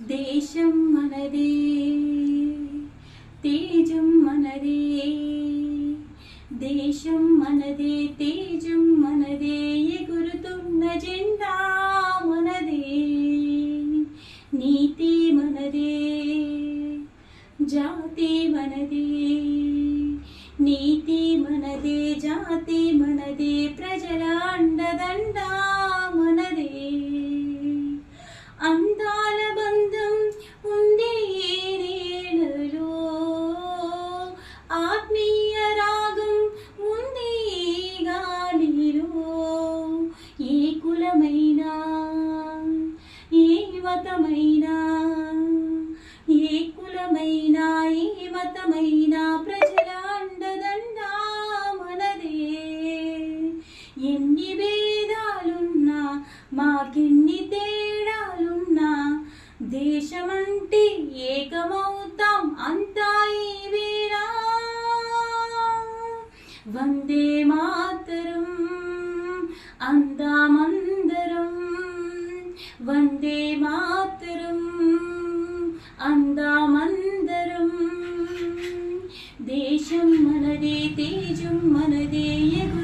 దేశం మనదే తేజం మనదే దేశం మనదే తేజం మనదే ఎగురుతున్న జెండా మనదే నీతి మనదే జాతి మనదే నీతి మనదే జాతి మనదే ప్రజల కులమైనా ఏ మతమైనా ఏ కులమైనా ఏ మతమైనా ప్రజల అండదండ మనదే. ఎన్ని భేదాలున్నా మాకెన్ని తేడాలున్నా దేశమంటే ఏకమవుతాం అంతా ఈ వందే మాతరం అందామం వందే మాతరం అందామందరం దేశం మనదే తేజం మనదే ఎగురుతున్న జెండా